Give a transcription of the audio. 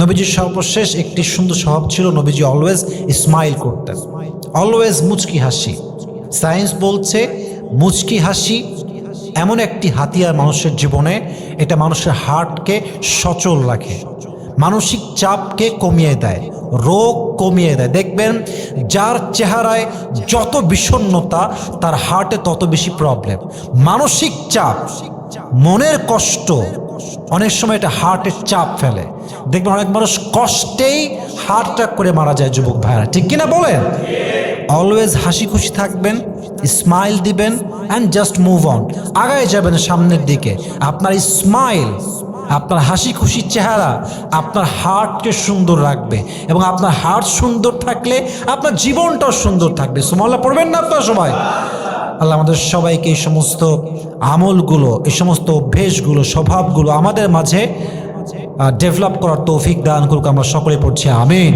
নবীজির সর্বশেষ একটি সুন্দর স্বভাব ছিল নবীজি অলওয়েজ স্মাইল করতেন। অলওয়েজ মুচকি হাসি। সায়েন্স বলছে মুচকি হাসি এমন একটি হাতিয়ার মানুষের জীবনে, এটা মানুষের হার্টকে সচল রাখে। মানসিক চাপকে কমিয়ে দেয়, রোগ কমিয়ে দেয়। দেখবেন, যার চেহারায় যত বিষণ্ণতা, তার হার্টে তত বেশি প্রবলেম মানসিক চাপ, মনের কষ্ট অনেক সময় এটা হার্টের চাপ ফেলে। দেখবেন অনেক মানুষ কষ্টেই হার্ট অ্যাটাক করে মারা যায় যুবক ভাইরা ঠিক কিনা বলেন? অলওয়েজ হাসি খুশি থাকবেন স্মাইল দিবেন অ্যান্ড জাস্ট মুভ অন আগায় যাবেন সামনের দিকে। আপনার স্মাইল আপনার হাসি খুশি চেহারা আপনার হার্টকে সুন্দর রাখবে এবং আপনার হার্ট সুন্দর থাকলে আপনার জীবনটাও সুন্দর থাকবে। সুমাল্লা পড়বেন না আপনার সবাই? আল্লাহ আমাদের সবাইকে এই সমস্ত আমলগুলো, এই সমস্ত অভ্যেসগুলো, স্বভাবগুলো আমাদের মাঝে ডেভেলপ করার তৌফিক দান করুক, আমরা সকলে পড়ছি, আমিন।